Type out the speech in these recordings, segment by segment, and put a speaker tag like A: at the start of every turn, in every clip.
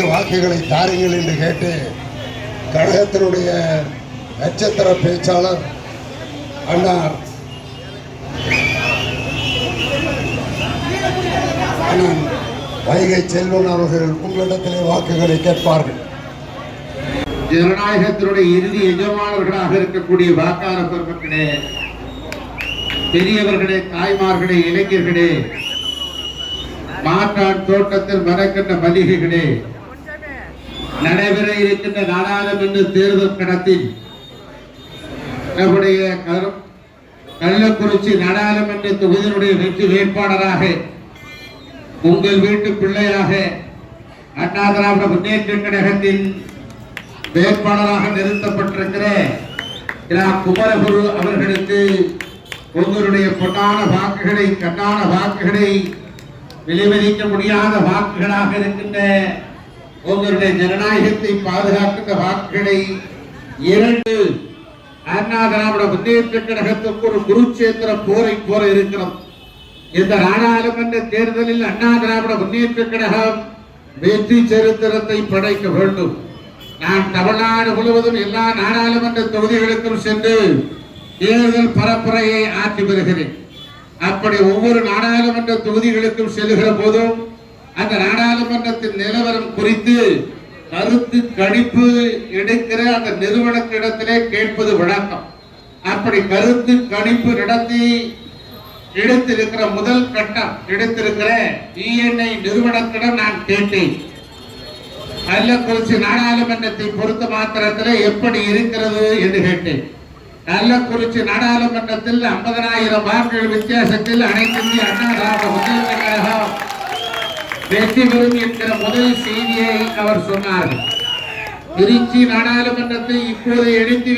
A: எனக்கு வாக்குகளை தாருங்கள் என்று கேட்டு கழகத்தினுடைய நட்சத்திர பேச்சாளர் அண்ணா அண்ணன் வைகை செல்வன் அவர்கள் உங்களிடத்திலே வாக்குகளை கேட்பார்கள்.
B: ஜனநாயகத்தினுடைய இறுதி எஜமானவர்களாக இருக்கக்கூடிய வாக்காளர் பெருமக்களே பெரியவர்களே தாய்மார்களே இளைஞர்களே மாற்றான் தோட்டத்தில் மறக்கின்ற மளிகைகளே நடைபெற இருக்கின்ற நாடாளுமன்ற தேர்தல் கடத்தில் நம்முடைய கரு- கள்ளக்குறிச்சி நாடாளுமன்ற தொகுதியினுடைய வெற்றி வேட்பாளராக உங்கள் வீட்டு பிள்ளையாக அண்ணா திராவிட முன்னேற்ற கழகத்தின் வேட்பாளராக நிறுத்தப்பட்டிருக்கிற இரா குமரகுரு அவர்களுக்கு உங்களுடைய பொட்டான வாக்குகளை கட்டான வாக்குகளை விளைவிக்க முடியாத வாக்குகளாக இருக்கின்ற உங்களுடைய ஜனநாயகத்தை பாதுகாக்கின்ற வாக்குகளை இரண்டு அண்ணா திராவிட முன்னேற்ற கழகத்துக்கு ஒரு குருட்சேத்திர போரை போல இருக்கிறோம். இந்த நாடாளுமன்ற தேர்தலில் அண்ணா திராவிட முன்னேற்ற கழகம் வெற்றி சரித்திரத்தை படைக்க வேண்டும். நான் தமிழ்நாடு முழுவதும் எல்லா நாடாளுமன்ற தொகுதிகளுக்கும் சென்று தேர்தல் பரப்புரையை ஆற்றி வருகிறேன். அப்படி ஒவ்வொரு நாடாளுமன்ற தொகுதிகளுக்கும் செல்கிற போதும் அந்த நாடாளுமன்றத்தின் நிலவரம் குறித்து கருத்து கணிப்பு எடுக்கிற அந்த நிறுவனத்திடத்திலே கேட்பது வழக்கம். அப்படி கருத்து கணிப்பு நடத்தி எடுத்திருக்கிற முதல் கட்டம் எடுத்திருக்கிற டிஎன்ஐ நிறுவனத்திடம் நான் கேட்டேன். கள்ளக்குறிச்சி நாடாளுமன்றத்தை பொறுத்த மாத்திரத்தில் எப்படி இருக்கிறது என்று கேட்டேன். கள்ளக்குறிச்சி நாடாளுமன்றத்தில் ஐம்பதனாயிரம் வாக்குகள் வித்தியாசத்தில் அனைத்து இந்திய அண்ணா திராவிட முன்னேற்ற கழகம் வெற்றி பெறும் என்கிற முதல் செய்தியை அவர் சொன்னார்கள் திருச்சி நாடாளுமன்றத்தை இப்போது எழுதி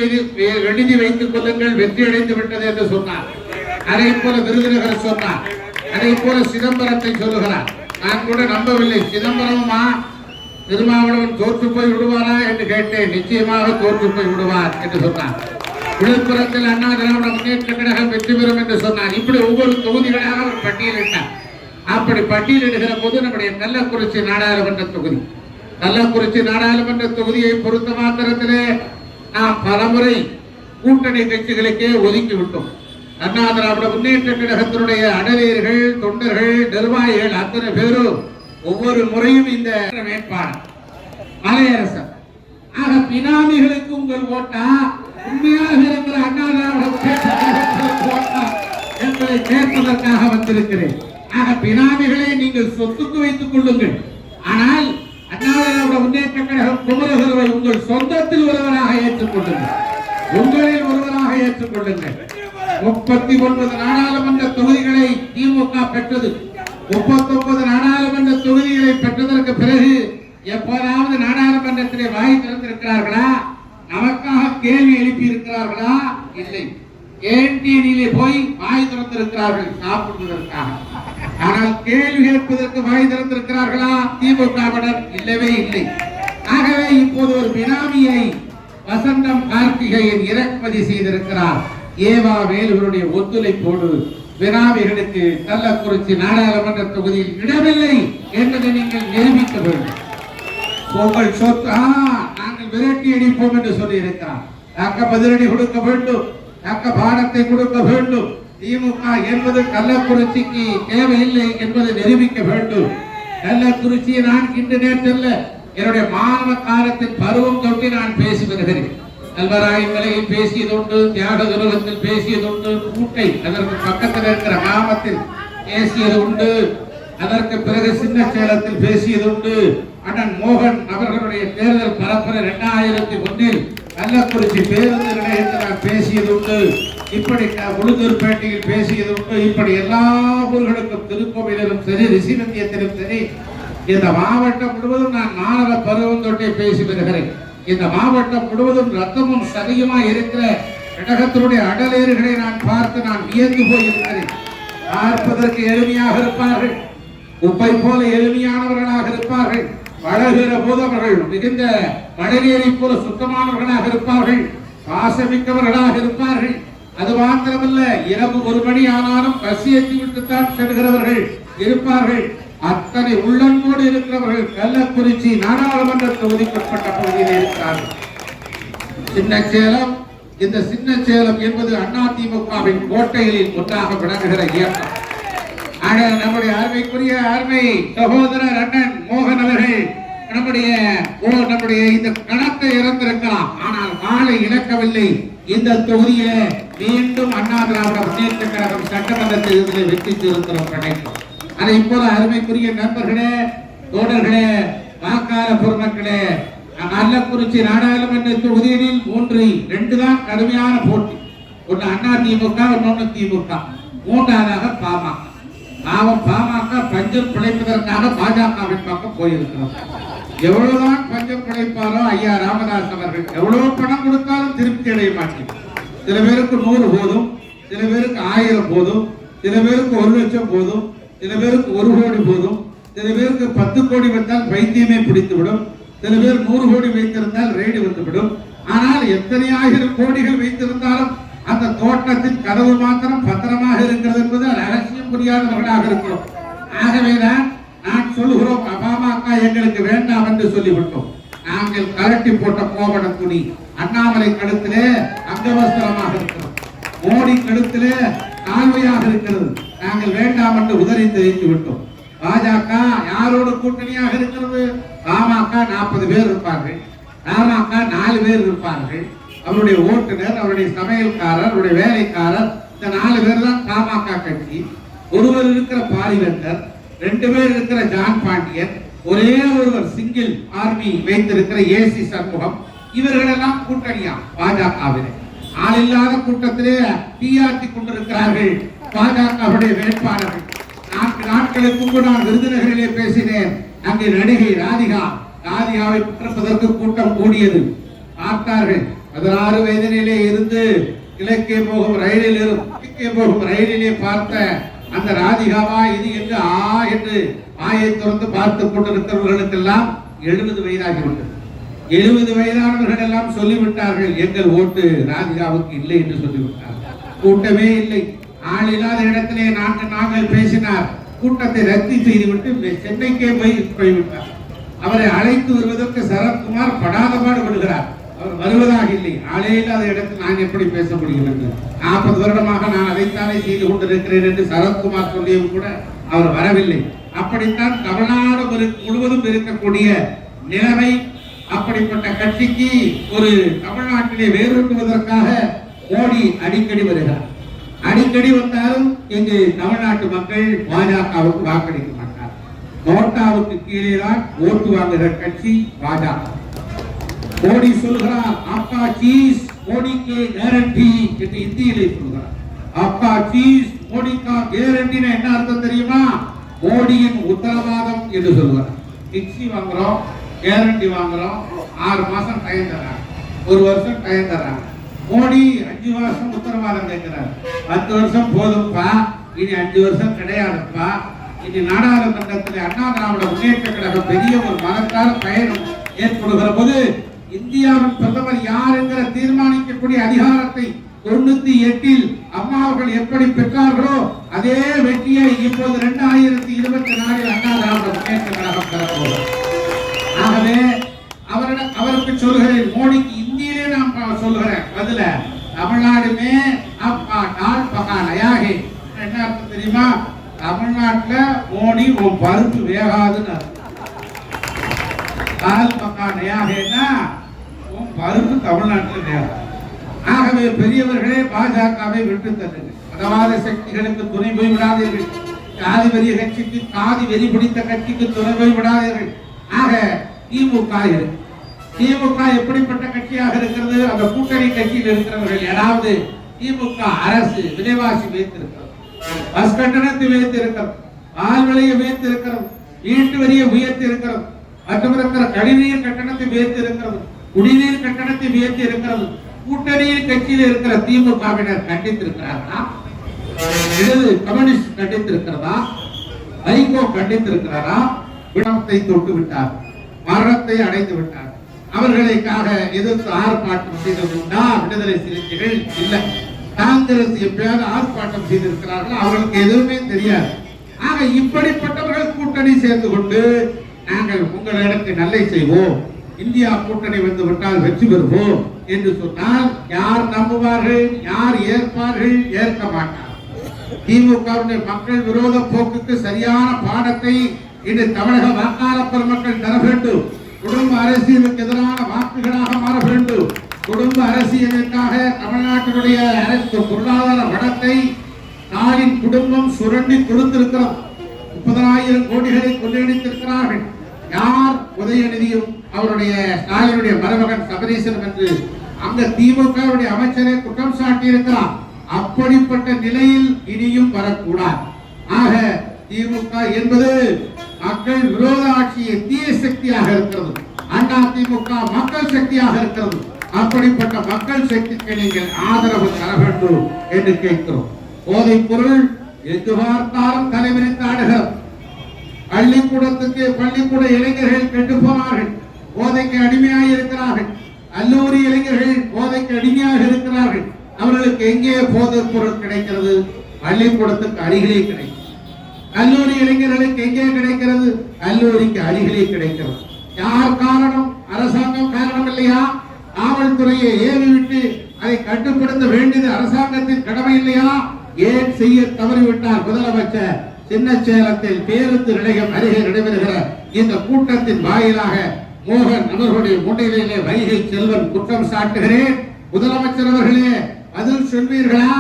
B: எழுதி வைத்துக் கொள்ளுங்கள் வெற்றி அடைந்து விட்டது என்று சொன்னார். அதை போல விருதுநகர் சொன்னார். அதை போல சிதம்பரத்தை சொல்லுகிறார். நான் கூட நம்பவில்லை. சிதம்பரமா திருமாவளவன் தோற்று போய் விடுவாரா என்று கேட்டேன். நிச்சயமாக தோற்று போய் விடுவார் என்று சொன்னார். விழுப்புரத்தில் அண்ணா திராவிட முன்னேற்ற கழகம் வெற்றி பெறும் என்று சொன்னார். இப்படி ஒவ்வொரு தொகுதிகளாக அவர் பட்டியலிட்டார். அப்படி பட்டியலிடுகிற போது நம்முடைய கள்ளக்குறிச்சி நாடாளுமன்ற தொகுதி. கள்ளக்குறிச்சி நாடாளுமன்ற தொகுதியை பொறுத்த மாத்திரத்திலே நாம் பலமுறை கூட்டணி கட்சிகளுக்கே ஒதுக்கி விட்டோம். அண்ணா திராவிட முன்னேற்ற கழகத்தினுடைய அடலியர்கள் தொண்டர்கள் நிர்வாகிகள் அத்தனை பேரும் ஒவ்வொரு முறையும் இந்த வேட்பாளர். மலையரசன் ஆக பினாமிகளுக்கு உங்கள் ஓட்டா? உண்மையாக இருக்கிற அண்ணா திராவிட முன்னேற்ற கழகத்திற்கு ஓட்டா? என்பதை கேட்பதற்காக வந்திருக்கிறேன். ஆக பினாமிகளை நீங்கள் சொத்துக்கு வைத்துக் கொள்ளுங்கள். ஆனால் அண்ணா முன்னேற்ற கழகம் குமரகுருவை உங்கள் சொந்தத்தில் ஒருவராக ஏற்றுக்கொள்ளுங்கள் உங்களில் ஒருவராக ஏற்றுக்கொள்ளுங்கள் முப்பத்தி ஒன்பது நாடாளுமன்ற தொகுதிகளை திமுக பெற்றது. முப்பத்தி ஒன்பது நாடாளுமன்ற தொகுதிகளை பெற்றதற்கு பிறகு எப்போதாவது நாடாளுமன்றத்திலே வாய் திறந்திருக்கிறார்களா? நமக்காக கேள்வி எழுப்பி இருக்கிறார்களா இல்லை. கேண்டீனிலே போய் வாய் திறந்திருக்கிறார்கள் சாப்பிடுவதற்காக. ஆனால் கேள்வி கேட்பதற்கு வாய் திறந்திருக்கிறார்களா? திமுகவினர் இல்லவே இல்லை. ஆகவே இப்போது ஒரு பினாமியை வசந்தம் கார்த்திகையன் இறக்குமதி செய்திருக்கிறார். ஏவா வேலுவருடைய ஒத்துழைப்போடு பினாமிகளுக்கு கள்ளக்குறிச்சி நாடாளுமன்ற தொகுதியில் இடமில்லை என்பதை நீங்கள் நிரூபிக்க வேண்டும். உங்கள் சொத்து நாங்கள் விரட்டி அடிப்போம் என்று சொல்லி இருக்கிறார் தக்க பதிலடி கொடுக்க வேண்டும். தக்க பாடத்தை கொடுக்க வேண்டும். திமுக என்பது கள்ளக்குறிச்சிக்கு தேவையில்லை என்பதை நிரூபிக்க வேண்டும். கள்ளக்குறிச்சி நான் இன்று நேற்றல்ல என்னுடைய மாணவ காலத்தின் பருவம் தொட்டு நான் பேசி வருகிறேன் கல்வராய் பேசியதுண்டு தியாக துருகத்தில் பேசியதுண்டு கூட்டை அதற்கு பக்கத்தில் இருக்கிற கிராமத்தில் பேசியது உண்டு அதற்கு பிறகு சின்ன சேலத்தில் பேசியதுண்டு. அண்ணன் மோகன் அவர்களுடைய தேர்தல் பரப்புரை இரண்டாயிரத்தி ஒன்றில் கள்ளக்குறிச்சி பேருந்து நிலையத்தில் நான் பேசியதுண்டு இப்படி க- உளுந்தூர்பேட்டையில் பேசியதுண்டு இப்படி எல்லா ஊர்களுக்கும் திருக்கோவிலிலும் சரி ரிஷிவந்தியத்திலும் சரி இந்த மாவட்டம் முழுவதும் நான் மாணவ பருவம் தொட்டே பேசி வருகிறேன். இந்த மாவட்டம் முழுவதும் ரத்தமும் சதியுமா இருக்கிற கடகத்தினுடைய அடலேறுகளை நான் பார்த்து நான் வியந்து போயிருக்கிறேன். பார்ப்பதற்கு எளிமையாக இருப்பார்கள். உப்பை போல எளிமையானவர்களாக இருப்பார்கள். பழகுகிற போது அவர்கள் மிகுந்த மழைநீரை போல சுத்தமானவர்களாக இருப்பார்கள். பாசமிக்கவர்களாக இருப்பார்கள். அது மாத்திரமல்ல இரவு ஒரு மணி ஆனாலும் பசியேற்றி விட்டுத்தான் செல்கிறவர்கள் இருப்பார்கள். அத்தனை உள்ளன்போடு இருக்கிறவர்கள் கள்ளக்குறிச்சி நாடாளுமன்ற தொகுதிக்குட்பட்ட பகுதியில் இருக்கிறார்கள் சின்ன சேலம் இந்த சின்ன சேலம் என்பது அதிமுகவின் கோட்டைகளில் ஒன்றாக விளங்குகிற இயக்கம். ஆக நம்முடைய அருமைக்குரிய அருமை சகோதரர் அண்ணன் மோகன் அவர்கள் நம்முடைய ஓ நம்முடைய இந்த கணத்தை இறந்திருக்கலாம். ஆனால் மாலை இழக்கவில்லை இந்த தொகுதியில மீண்டும் அண்ணா திராவிட முன்னேற்ற கழகம் சட்டமன்ற தேர்தலில் வெற்றி திருத்திரம் கிடைக்கும் அதை இப்போது அருமைக்குரிய நண்பர்களே தோழர்களே வாக்காள பொருமக்களே கள்ளக்குறிச்சி நாடாளுமன்ற தொகுதிகளில் மூன்று ரெண்டு தான் கடுமையான போட்டி. ஒன்று அண்ணா திமுக இன்னொன்று திமுக. மூன்றாவதாக பாமக நாம பாமக பஞ்சம் பிழைப்பதற்காக பாஜகவின் பக்கம் போயிருக்கிறோம். எவ்வளவுதான் பஞ்சம் பிழைப்பாரோ ஐயா ராமதாஸ் அவர்கள் எவ்வளவு பணம் கொடுத்தாலும் திருப்தி அடைய மாட்டேன் சில பேருக்கு நூறு போதும் சில பேருக்கு ஆயிரம் போதும் சில பேருக்கு ஒரு லட்சம் போதும் சில பேருக்கு ஒரு கோடி போதும் சில பேருக்கு பத்து கோடி வைத்தால் வைத்தியமே பிடித்து விடும் சில பேர் நூறு கோடி வைத்திருந்தால் ரெய்டு வந்துவிடும். ஆனால் எத்தனை ஆயிரம் கோடிகள் வைத்திருந்தாலும் அந்த தோட்டத்தின் கதவு மாத்திரம் பத்திரமாக இருக்கிறது என்பது ரகசியம் புரியாதவர்களாக இருக்கிறோம். ஆகவேதான் நான் சொல்லுகிறோம் பாமக எங்களுக்கு வேண்டாம் என்று சொல்லிவிட்டோம். நாங்கள் கலட்டி போட்ட கோவண துணி அண்ணாமலை கழுத்திலே அங்கவஸ்திரமாக இருக்கிறோம். மோடி கழுத்திலே கால்வையாக இருக்கிறது. நாங்கள் வேண்டாம் என்று உதறி தெரிவித்து விட்டோம். பாஜக யாரோட கூட்டணியாக இருக்கிறது? பாமக நாற்பது பேர் இருப்பார்கள். பாமக நாலு பேர் இருப்பார்கள். அவருடைய ஓட்டுநர் அவருடைய சமையல்காரர் அவருடைய வேலைக்காரர் இந்த நாலு பேர் தான் பாமக கட்சி. ஒருவர் இருக்கிற பாரிவேந்தர் ரெண்டு பேர் இருக்கிற ஜான் பாண்டியன் ஒரே ஒருவர் சிங்கிள் ஆர்மி வைத்திருக்கிற ஏசி சண்முகம் இவர்களெல்லாம் கூட்டணியா? பாஜகவிலே. ஆள் இல்லாத கூட்டத்திலே தீயாட்டி கொண்டிருக்கிறார்கள். பாஜகவுடைய வேட்பாளர்கள். நான்கு நாட்களுக்கு முன்பு நான் விருதுநகரிலே பேசினேன். அங்கே நடிகை ராதிகா ராதிகாவை பிறப்பதற்கு கூட்டம் கூடியது. பார்த்தார்கள். பதினாறு வயதினிலே இருந்து கிழக்கே போகும் ரயிலில் இருந்து கிழக்கே போகும் ரயிலிலே பார்த்த அந்த ராதிகாவா இது என்று ஆ என்று ஆயை திறந்து பார்த்து கொண்டிருக்கிறவர்களுக்கெல்லாம் எழுபது வயதாகிவிட்டது. எழுபது வயதானவர்கள் எல்லாம் சொல்லிவிட்டார்கள் எங்கள் ஓட்டு ராதிகாவுக்கு இல்லை என்று சொல்லிவிட்டார். கூட்டமே இல்லை. ஆள் இல்லாத இடத்திலே நாங்கள் நாங்கள் பேசினார். கூட்டத்தை ரத்து செய்துவிட்டு சென்னைக்கே போய் போய்விட்டார். அவரை அழைத்து வருவதற்கு சரத்குமார் படாத பாடு அவர் வருவதாக இல்லை. ஆளே இல்லாத இடத்தில் நான் எப்படி பேச முடியும் என்று. நாற்பது வருடமாக நான் அதைத்தானே செய்து கொண்டிருக்கிறேன் என்று சரத்குமார் சொல்லியும் கூட அவர் வரவில்லை. அப்படித்தான் தமிழ்நாடு ஒரு முழுவதும் இருக்கக்கூடிய நிலைமை அப்படிப்பட்ட கட்சிக்கு ஒரு தமிழ்நாட்டிலே வேறுபடுவதற்காக மோடி அடிக்கடி வருகிறார். அடிக்கடி வந்தாலும் இங்கு தமிழ்நாட்டு மக்கள் பாஜகவுக்கு வாக்களிக்க மாட்டார் நோட்டாவுக்கு கீழே தான் ஓட்டு வாங்குகிற கட்சி பாஜக. மோடி சொல்கிறார் அப்பா சீஸ் மோடிக்கு கேரண்டி என்று இந்தியிலே சொல்கிறார். அப்பா சீஸ் மோடிக்கா கேரண்டினா என்ன அர்த்தம் தெரியுமா? மோடியின் உத்தரவாதம் என்று சொல்கிறார் டிக்ஸி வாங்குறோம் கேரண்டி வாங்குறோம் ஆறு மாசம் டைம் தராங்க ஒரு வருஷம் டைம் தராங்க மோடி அஞ்சு வருஷம் உத்தரவாதம் கேட்கிறார். பத்து வருஷம் போதும்ப்பா. இனி அஞ்சு வருஷம் கிடையாதுப்பா. இனி நாடாளுமன்றத்தில் அண்ணா திராவிட முன்னேற்ற கழகம் பெரிய ஒரு மகத்தான பயணம் ஏற்படுகிற போது இந்தியாவின் பிரதமர் யார் என்கிற தீர்மானிக்கக்கூடிய அதிகாரத்தை தொண்ணூத்தி எட்டில் அம்மா அவர்கள் எப்படி பெற்றார்களோ அதே வெற்றியை இப்போது இரண்டாயிரத்தி இருபத்தி நாலில் அண்ணா திராவிட முன்னேற்ற கழகம் பெறப்போகிறது ஆகவே அவரிடம் அவருக்கு சொல்கிறேன் மோடிக்கு இந்தியிலே நான் ப- சொல்கிறேன் பதில தமிழ்நாடுமே அப்பா நாள் பகா நயாகே என்ன அர்த்தம் தெரியுமா தமிழ்நாட்டுல மோடி உன் பருப்பு வேகாதுன்னு அர்த்தம். கால் பக்கா நயாகேன்னா உன் பருப்பு தமிழ்நாட்டில் வேகாது ஆகவே பெரியவர்களே பாஜகவை விட்டு தள்ளுங்கள் மதவாத சக்திகளுக்கு துணை போய் விடாதீர்கள். ஜாதி வெறிய கட்சிக்கு காதி வெறி பிடித்த கட்சிக்கு துணை போய் விடாதீர்கள். ஆக திமுக திமுக எப்படிப்பட்ட கட்சியாக இருக்கிறது? அந்த கூட்டணி கட்சியில் இருக்கிறவர்கள் ஏதாவது திமுக அரசு விலைவாசி வைத்திருக்கிறது பஸ் கட்டணத்தை உயர்த்தி பால் விலையை உயர்த்தி வீட்டு வரியை உயர்த்தி இருக்கிறது மற்றும் இருக்கிற கழிநீர் கட்டணத்தை உயர்த்தி இருக்கிறது குடிநீர் கட்டணத்தை உயர்த்தி இருக்கிறது கூட்டணியில் கட்சியில் இருக்கிற திமுகவினர் கண்டித்திருக்கிறார்களா? இடது கம்யூனிஸ்ட் கண்டித்திருக்கிறதா? வைகோ கண்டித்திருக்கிறாரா? விடத்தை தொட்டு விட்டார். மரணத்தை அடைந்து விட்டார். அவர்களுக்காக எதிர்த்து ஆர்ப்பாட்டம் செய்ததுண்டா விடுதலை சிறுத்தைகள் இல்லை. காங்கிரஸ் எப்படியாவது ஆர்ப்பாட்டம் செய்திருக்கிறார்கள்? அவர்களுக்கு எதுவுமே தெரியாது. ஆக இப்படிப்பட்டவர்கள் கூட்டணி கூட்டணி சேர்ந்து கொண்டு நாங்கள் உங்களிடத்தை நல்லை செய்வோம். இந்தியா கூட்டணி வந்து விட்டால் வெற்றி பெறுவோம் என்று சொன்னால் யார் நம்புவார்கள் யார் ஏற்பார்கள் ஏற்க மாட்டார் திமுகவுடைய மக்கள் விரோத போக்குக்கு சரியான பாடத்தை இன்று தமிழக வாக்காளர் பெருமக்கள் தர வேண்டும். குடும்ப அரசியலுக்கு எதிரான வாக்குகளாக மாற வேண்டும். குடும்ப அரசியலுக்காக தமிழ்நாட்டினுடைய அரசு பொருளாதார வளத்தை நாளின் குடும்பம் சுரண்டி கொடுத்திருக்கிறோம். முப்பதாயிரம் கோடிகளை கொள்ளையடித்திருக்கிறார்கள். யார் உதயநிதியும் அவருடைய ஸ்டாலினுடைய மருமகன் சபரீசன் என்று அங்க திமுக அமைச்சரை குற்றம் சாட்டியிருக்கிறார். அப்படிப்பட்ட நிலையில் இனியும் வரக்கூடாது. ஆக திமுக என்பது மக்கள் விரோத ஆட்சியை தீய சக்தியாக இருக்கிறது. அண்ணா திமுக மக்கள் சக்தியாக இருக்கிறது. அப்படிப்பட்ட மக்கள் சக்திக்கு நீங்கள் ஆதரவு தர வேண்டும் என்று கேட்கிறோம். போதை பொருள் எங்கு பார்த்தாலும் தலைவரின் ஆடுகிறது. பள்ளிக்கூடத்துக்கு பள்ளிக்கூட இளைஞர்கள் கெட்டு போனார்கள் போதைக்கு அடிமையாக இருக்கிறார்கள். கல்லூரி இளைஞர்கள் போதைக்கு அடிமையாக இருக்கிறார்கள். அவர்களுக்கு எங்கே போதைப் பொருள் கிடைக்கிறது? பள்ளிக்கூடத்துக்கு அருகிலே கிடைக்கும். கல்லூரி இளைஞர்களுக்கு எங்கே கிடைக்கிறது? கல்லூரிக்கு அருகிலே கிடைக்கிறது. யார் காரணம்? அரசாங்கம் காரணம் இல்லையா? காவல்துறையை ஏவி விட்டு அதை கட்டுப்படுத்த வேண்டியது அரசாங்கத்தின் கடமை இல்லையா? ஏன் செய்ய தவறிவிட்டார் முதலமைச்சர்? சின்ன சேலத்தில் பேருந்து நிலையம் அருகே நடைபெறுகிற இந்த கூட்டத்தின் வாயிலாக மோகன் அவர்களுடைய முன்னிலையிலே வைகை செல்வன் குற்றம் சாட்டுகிறேன். முதலமைச்சர் அவர்களே அதில் சொல்வீர்களா?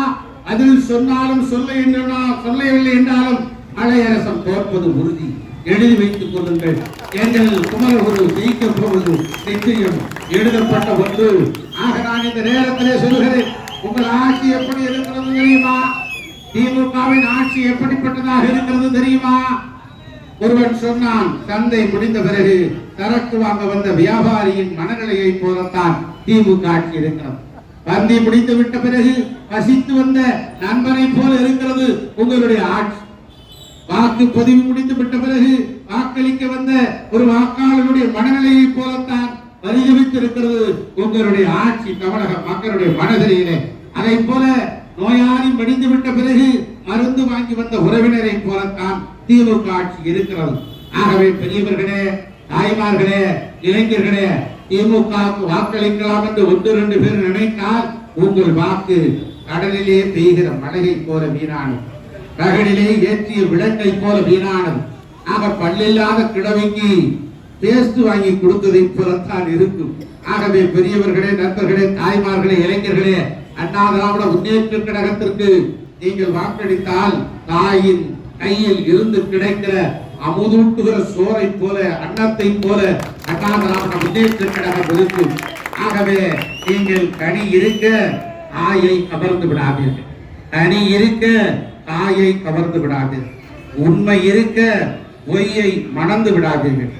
B: அதில் சொன்னாலும் சொல்ல என்றால் சொல்லவில்லை என்றாலும் அலையரசம் தோற்பது உறுதி. எழுதி வைத்துக் கொள்ளுங்கள். எங்கள் குமரகுரு ஜெயிக்க போவது நிச்சயம். எழுதப்பட்ட ஒன்று. ஆக நான் இந்த நேரத்திலே சொல்கிறேன் உங்கள் ஆட்சி எப்படி இருக்கிறது தெரியுமா? திமுகவின் ஆட்சி எப்படிப்பட்டதாக இருக்கிறது தெரியுமா? ஒருவன் சொன்னான் சந்தை முடிந்த பிறகு சரக்கு வாங்க வந்த வியாபாரியின் மனநிலையை போலத்தான் தீவு காட்சி இருக்கிறது பந்தி முடித்து விட்ட பிறகு பசித்து வந்த நண்பனை போல இருக்கிறது உங்களுடைய ஆட்சி. வாக்கு பதிவு முடித்து விட்ட பிறகு வாக்களிக்க வந்த ஒரு வாக்காளருடைய மனநிலையை போலத்தான் பரிதவித்திருக்கிறது உங்களுடைய ஆட்சி தமிழக மக்களுடைய மனதிலே. அதை போல நோயாளி மடிந்து விட்ட பிறகு மருந்து வாங்கி வந்த உறவினரை போலத்தான் திமுக ஆட்சி இருக்கிறது. ஆகவே பெரியவர்களே தாய்மார்களே இளைஞர்களே திமுகவுக்கு வாக்களிக்கலாம் என்று ஒன்று ரெண்டு பேர் நினைத்தால் உங்கள் வாக்கு கடலிலே பெய்கிற மழையை போல வீணானது. பகலிலே ஏற்றிய விளக்கை போல வீணானது. ஆக பல்லில்லாத கிழமைக்கு பேஸ்ட் வாங்கி கொடுத்ததை போலத்தான் இருக்கும். ஆகவே பெரியவர்களே நண்பர்களே தாய்மார்களே இளைஞர்களே அண்ணா திராவிட முன்னேற்ற கழகத்திற்கு நீங்கள் வாக்களித்தால் தாயின் கையில் இருந்து கிடைக்கிற அமுதூட்டுகிற சோரை போல அன்னத்தை போல அண்ணா திராவிட முன்னேற்ற கழகம் இருக்கும் ஆகவே நீங்கள் கனி இருக்க தாயை கவர்ந்து விடாதீர்கள். கனி இருக்க தாயை கவர்ந்து விடாதீர்கள். உண்மை இருக்க பொய்யை மணந்து விடாதீர்கள்.